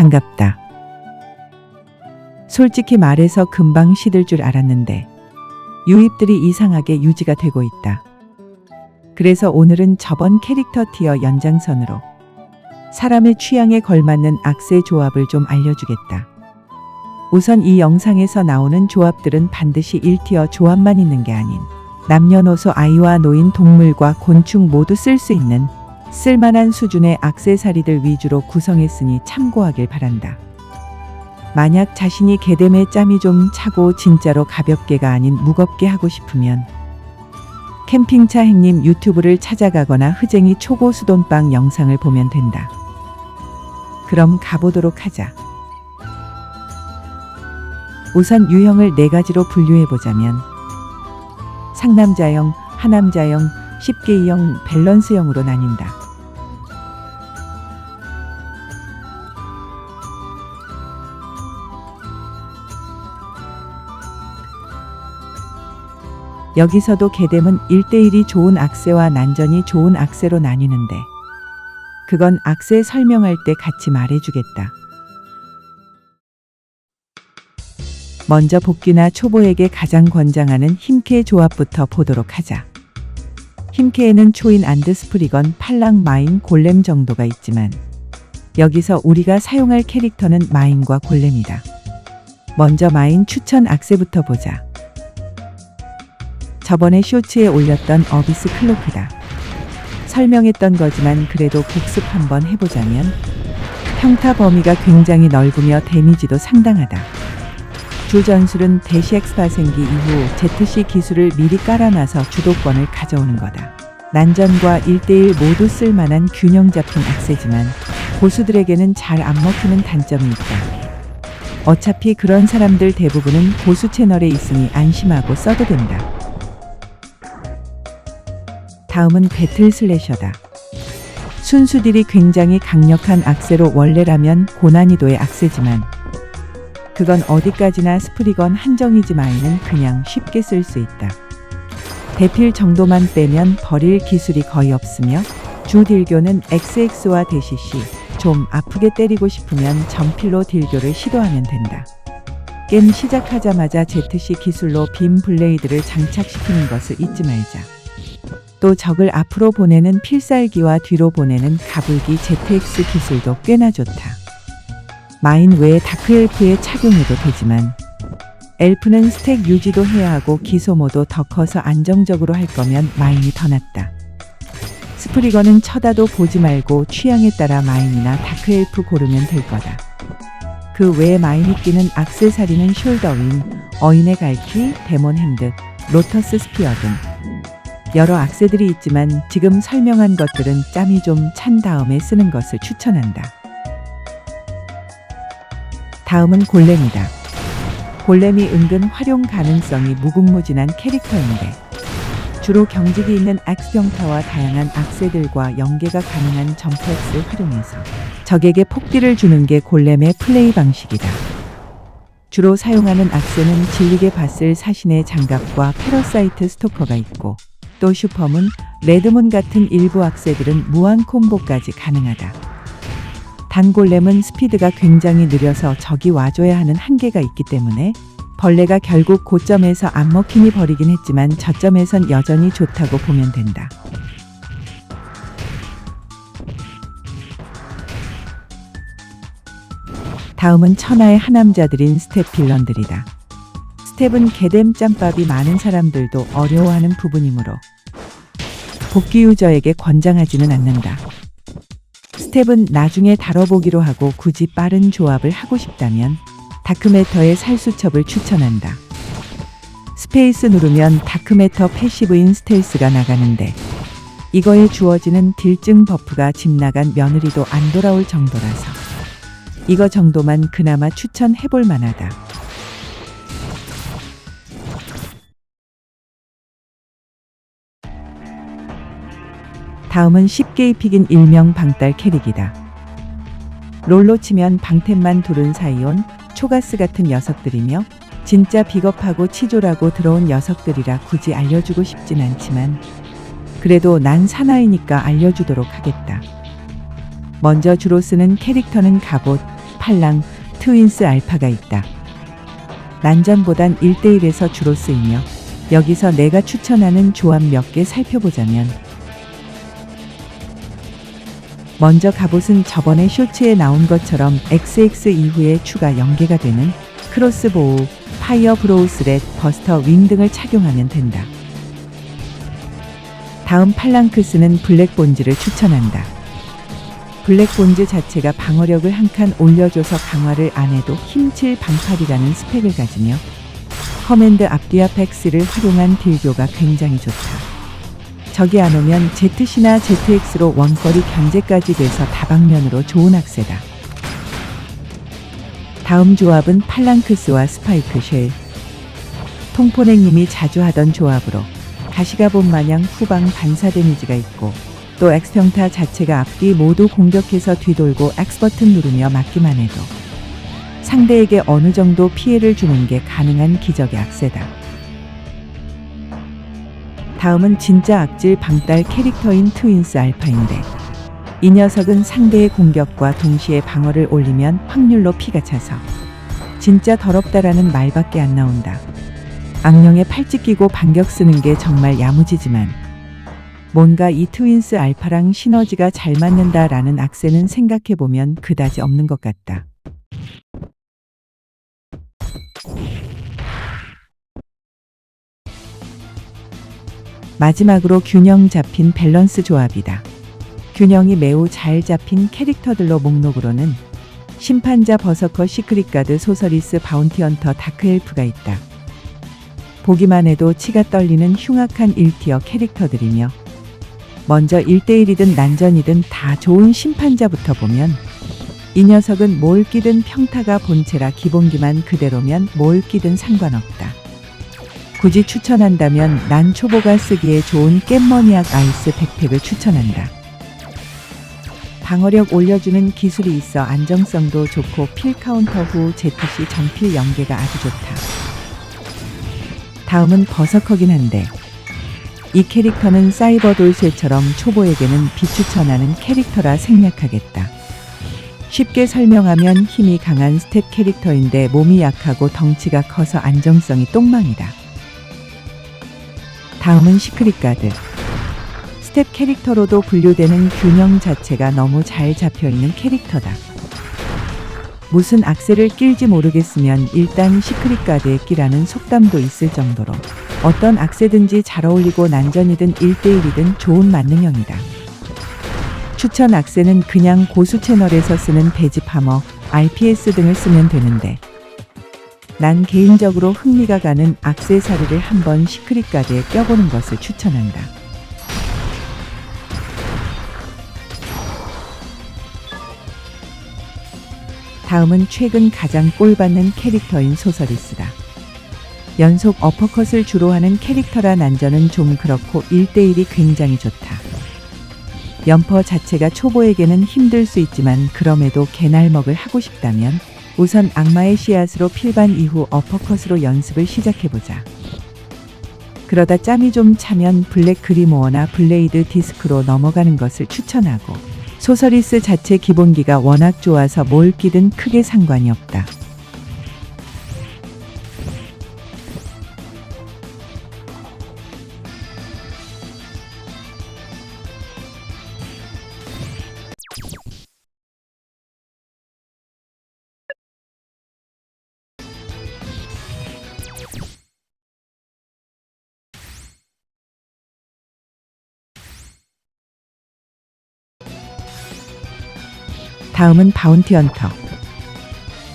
반갑다. 솔직히 말해서 금방 시들 줄 알았는데 유입들이 이상하게 유지가 되고 있다. 그래서 오늘은 저번 캐릭터 티어 연장선으로 사람의 취향에 걸맞는 악세 조합을 좀 알려주겠다. 우선 이 영상에서 나오는 조합들은 반드시 1티어 조합만 있는 게 아닌 남녀노소 아이와 노인 동물과 곤충 모두 쓸 수 있는 쓸만한 수준의 악세사리들 위주로 구성했으니 참고하길 바란다. 만약 자신이 개뎀에 짬이 좀 차고 진짜로 가볍게가 아닌 무겁게 하고 싶으면 캠핑차 행님 유튜브를 찾아가거나 흐쟁이 초고 수돈빵 영상을 보면 된다. 그럼 가보도록 하자. 우선 유형을 네 가지로 분류해 보자면 상남자형, 하남자형, 10개형, 밸런스형으로 나뉜다. 여기서도 개뎀은 1대1이 좋은 악세와 난전이 좋은 악세로 나뉘는데 그건 악세 설명할 때 같이 말해주겠다. 먼저 복귀나 초보에게 가장 권장하는 힘캐 조합부터 보도록 하자. 힘캐에는 초인 안드 스프리건, 팔랑, 마인, 골렘 정도가 있지만 여기서 우리가 사용할 캐릭터는 마인과 골렘이다. 먼저 마인 추천 악세부터 보자. 저번에 쇼츠에 올렸던 어비스 클로크다. 설명했던 거지만 그래도 복습 한번 해보자면 평타 범위가 굉장히 넓으며 데미지도 상당하다. 주 전술은 대시 엑스파 생기 이후 ZC 기술을 미리 깔아놔서 주도권을 가져오는 거다. 난전과 1대1 모두 쓸만한 균형 잡힌 악세지만 고수들에게는 잘 안 먹히는 단점이 있다. 어차피 그런 사람들 대부분은 고수 채널에 있으니 안심하고 써도 된다. 다음은 배틀 슬래셔다. 순수딜이 굉장히 강력한 악세로 원래라면 고난이도의 악세지만 그건 어디까지나 스프리건 한정이지 마이는 그냥 쉽게 쓸 수 있다. 대필 정도만 빼면 버릴 기술이 거의 없으며 주 딜교는 XX와 대시시 좀 아프게 때리고 싶으면 전필로 딜교를 시도하면 된다. 게임 시작하자마자 ZC 기술로 빔 블레이드를 장착시키는 것을 잊지 말자. 또 적을 앞으로 보내는 필살기와 뒤로 보내는 가불기 ZX 기술도 꽤나 좋다. 마인 외에 다크엘프에 착용해도 되지만 엘프는 스택 유지도 해야 하고 기소모도 더 커서 안정적으로 할 거면 마인이 더 낫다. 스프리건은 쳐다도 보지 말고 취향에 따라 마인이나 다크엘프 고르면 될 거다. 그 외에 마인이 끼는 악세사리는 숄더윈, 어인의 갈퀴, 데몬 핸드, 로터스 스피어 등 여러 악세들이 있지만 지금 설명한 것들은 짬이 좀 찬 다음에 쓰는 것을 추천한다. 다음은 골렘이다. 골렘이 은근 활용 가능성이 무궁무진한 캐릭터인데 주로 경직이 있는 악스평타와 다양한 악세들과 연계가 가능한 점프엑스를 활용해서 적에게 폭딜을 주는 게 골렘의 플레이 방식이다. 주로 사용하는 악세는 질리게 봤을 사신의 장갑과 패러사이트 스토커가 있고 또 슈퍼문, 레드문 같은 일부 악세들은 무한 콤보까지 가능하다. 단골렘은 스피드가 굉장히 느려서 적이 와줘야 하는 한계가 있기 때문에 벌레가 결국 고점에서 안 먹히니 버리긴 했지만 저점에선 여전히 좋다고 보면 된다. 다음은 천하의 하남자들인 스텝 빌런들이다. 스텝은 개뎀 짬밥이 많은 사람들도 어려워하는 부분이므로 복귀 유저에게 권장하지는 않는다. 스텝은 나중에 다뤄보기로 하고 굳이 빠른 조합을 하고 싶다면 다크매터의 살수첩을 추천한다. 스페이스 누르면 다크매터 패시브인 스텔스가 나가는데 이거에 주어지는 딜증 버프가 집 나간 며느리도 안 돌아올 정도라서 이거 정도만 그나마 추천해볼 만하다. 다음은 쉽게 입히긴 일명 방딸 캐릭이다. 롤로 치면 방템만 두른 사이온, 초가스 같은 녀석들이며 진짜 비겁하고 치졸하고 들어온 녀석들이라 굳이 알려주고 싶진 않지만 그래도 난 사나이니까 알려주도록 하겠다. 먼저 주로 쓰는 캐릭터는 갑옷, 팔랑, 트윈스 알파가 있다. 난전보단 1대1에서 주로 쓰이며 여기서 내가 추천하는 조합 몇 개 살펴보자면 먼저 갑옷은 저번에 쇼츠에 나온 것처럼 XX 이후에 추가 연계가 되는 크로스보우, 파이어 브로우스렛, 버스터 윙 등을 착용하면 된다. 다음 팔랑크스는 블랙 본즈를 추천한다. 블랙 본즈 자체가 방어력을 한 칸 올려줘서 강화를 안 해도 힘칠 방팔이라는 스펙을 가지며 커맨드 앞뒤 앞엑스를 활용한 딜교가 굉장히 좋다. 적이 안 오면 ZC나 ZX로 원거리 견제까지 돼서 다방면으로 좋은 악세다. 다음 조합은 팔랑크스와 스파이크 쉘. 통포넥님이 자주 하던 조합으로 가시가본 마냥 후방 반사 데미지가 있고 또 엑스평타 자체가 앞뒤 모두 공격해서 뒤돌고 X버튼 누르며 맞기만 해도 상대에게 어느 정도 피해를 주는 게 가능한 기적의 악세다. 다음은 진짜 악질 방딸 캐릭터인 트윈스 알파인데 이 녀석은 상대의 공격과 동시에 방어를 올리면 확률로 피가 차서 진짜 더럽다라는 말밖에 안 나온다. 악령에 팔찌 끼고 반격 쓰는 게 정말 야무지지만 뭔가 이 트윈스 알파랑 시너지가 잘 맞는다라는 악세는 생각해보면 그다지 없는 것 같다. 마지막으로 균형 잡힌 밸런스 조합이다. 균형이 매우 잘 잡힌 캐릭터들로 목록으로는 심판자 버서커 시크릿 가드 소서리스 바운티 헌터 다크 엘프가 있다. 보기만 해도 치가 떨리는 흉악한 1티어 캐릭터들이며 먼저 1대1이든 난전이든 다 좋은 심판자부터 보면 이 녀석은 뭘 끼든 평타가 본체라 기본기만 그대로면 뭘 끼든 상관없다. 굳이 추천한다면 난 초보가 쓰기에 좋은 깻머니악 아이스 백팩을 추천한다. 방어력 올려주는 기술이 있어 안정성도 좋고 필 카운터 후 ZC 정필 연계가 아주 좋다. 다음은 버서커긴 한데 이 캐릭터는 사이버 돌쇠처럼 초보에게는 비추천하는 캐릭터라 생략하겠다. 쉽게 설명하면 힘이 강한 스텝 캐릭터인데 몸이 약하고 덩치가 커서 안정성이 똥망이다. 다음은 시크릿 가드. 스텝 캐릭터로도 분류되는 균형 자체가 너무 잘 잡혀 있는 캐릭터다. 무슨 악세를 낄지 모르겠으면 일단 시크릿 가드에 끼라는 속담도 있을 정도로 어떤 악세든지 잘 어울리고 난전이든 1대1이든 좋은 만능형이다. 추천 악세는 그냥 고수 채널에서 쓰는 배지파머, RPS 등을 쓰면 되는데 난 개인적으로 흥미가 가는 악세사리를 한번 시크릿 가드에 껴보는 것을 추천한다. 다음은 최근 가장 꼴받는 캐릭터인 소서리스다. 연속 어퍼컷을 주로 하는 캐릭터라 난전은 좀 그렇고 1대1이 굉장히 좋다. 연퍼 자체가 초보에게는 힘들 수 있지만 그럼에도 개날먹을 하고 싶다면 우선 악마의 씨앗으로 필반 이후 어퍼컷으로 연습을 시작해보자. 그러다 짬이 좀 차면 블랙 그리모어나 블레이드 디스크로 넘어가는 것을 추천하고 소서리스 자체 기본기가 워낙 좋아서 뭘 끼든 크게 상관이 없다. 다음은 바운티 헌터.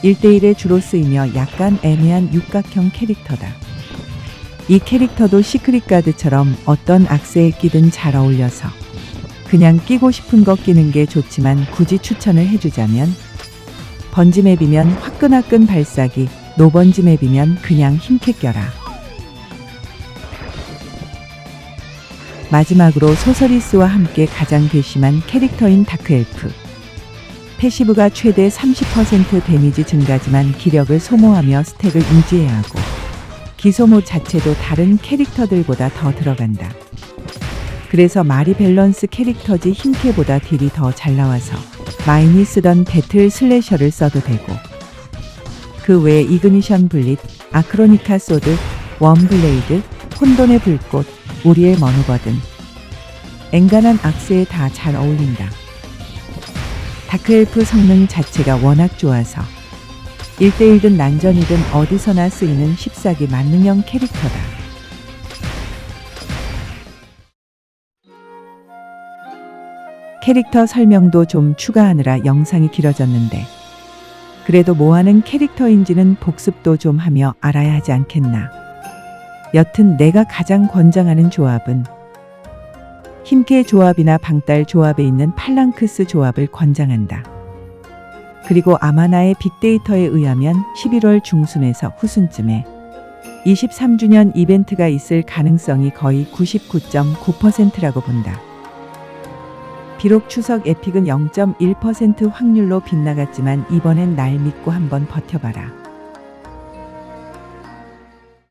1대1에 주로 쓰이며 약간 애매한 육각형 캐릭터다. 이 캐릭터도 시크릿 가드처럼 어떤 악세에 끼든 잘 어울려서 그냥 끼고 싶은 거 끼는 게 좋지만 굳이 추천을 해주자면 번지맵이면 화끈화끈 발사기, 노번지맵이면 그냥 힘캐 껴라. 마지막으로 소서리스와 함께 가장 괘씸한 캐릭터인 다크엘프. 패시브가 최대 30% 데미지 증가지만 기력을 소모하며 스택을 유지해야 하고 기소모 자체도 다른 캐릭터들보다 더 들어간다. 그래서 마리 밸런스 캐릭터지 힘캐보다 딜이 더 잘 나와서 마인이 쓰던 배틀 슬래셔를 써도 되고 그 외에 이그니션 블릿, 아크로니카 소드, 웜블레이드, 혼돈의 불꽃, 우리의 머누버 등 앵간한 악세에 다 잘 어울린다. 다크엘프 성능 자체가 워낙 좋아서 1대1든 난전이든 어디서나 쓰이는 14기 만능형 캐릭터다. 캐릭터 설명도 좀 추가하느라 영상이 길어졌는데 그래도 뭐하는 캐릭터인지는 복습도 좀 하며 알아야 하지 않겠나. 여튼 내가 가장 권장하는 조합은 힘캐 조합이나 방딸 조합에 있는 팔랑크스 조합을 권장한다. 그리고 아마나의 빅데이터에 의하면 11월 중순에서 후순쯤에 23주년 이벤트가 있을 가능성이 거의 99.9%라고 본다. 비록 추석 에픽은 0.1% 확률로 빗나갔지만 이번엔 날 믿고 한번 버텨봐라.